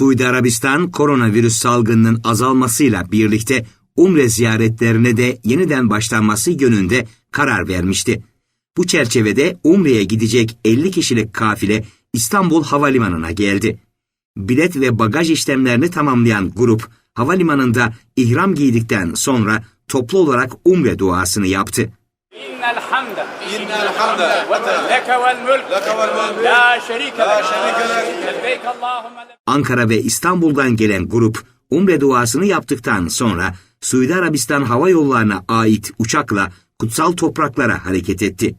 Suudi Arabistan koronavirüs salgınının azalmasıyla birlikte umre ziyaretlerine de yeniden başlanması yönünde karar vermişti. Bu çerçevede umreye gidecek 50 kişilik kafile İstanbul Havalimanı'na geldi. Bilet ve bagaj işlemlerini tamamlayan grup havalimanında ihram giydikten sonra toplu olarak umre duasını yaptı. إن الحمد إن الحمد لك والملك لك والملك لا شريك لا لك شريك لك لبيك اللهم لبيك Ankara ve İstanbul'dan gelen grup umre duasını yaptıktan sonra Suudi Arabistan Hava Yolları'na ait uçakla kutsal topraklara hareket etti.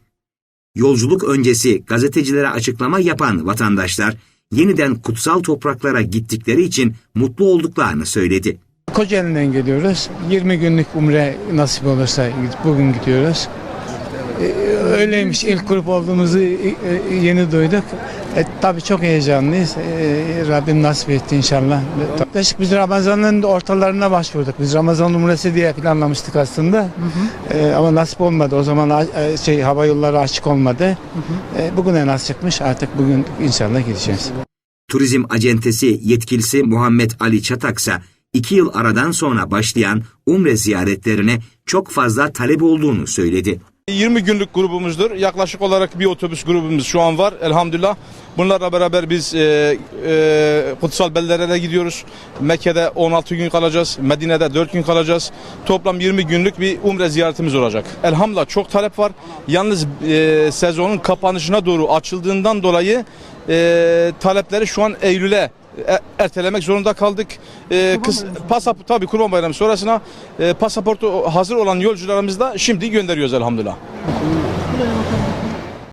Yolculuk öncesi gazetecilere açıklama yapan vatandaşlar yeniden kutsal topraklara gittikleri için mutlu olduklarını söyledi. Kocaeli'den geliyoruz. 20 günlük umre nasip olursa bugün gidiyoruz. Ee, Öyleymiş ilk grup olduğumuzu e, e, yeni duyduk. E, tabii çok heyecanlıyız. E, Rabbim nasip etti inşallah. Yaklaşık biz Ramazan'ın ortalarına başvurduk. Biz Ramazan umresi diye planlamıştık aslında. E, ama nasip olmadı. O zaman e, şey hava yolları açık olmadı. E, bugüne nasipmiş. Artık bugün inşallah gideceğiz. Turizm acentesi yetkilisi Muhammed Ali Çataksa iki yıl aradan sonra başlayan umre ziyaretlerine çok fazla talep olduğunu söyledi. 20 günlük grubumuzdur. Yaklaşık olarak bir otobüs grubumuz şu an var elhamdülillah. Bunlarla beraber biz e, e, kutsal beldelere gidiyoruz. Mekke'de 16 gün kalacağız. Medine'de 4 gün kalacağız. Toplam 20 günlük bir umre ziyaretimiz olacak. Elhamdülillah çok talep var. Yalnız e, sezonun kapanışına doğru açıldığından dolayı e, talepleri şu an Eylül'e ertelemek zorunda kaldık. E, kıs, pasaport tabii Kurban Bayramı sonrasına e, pasaportu hazır olan yolcularımız da şimdi gönderiyoruz elhamdülillah.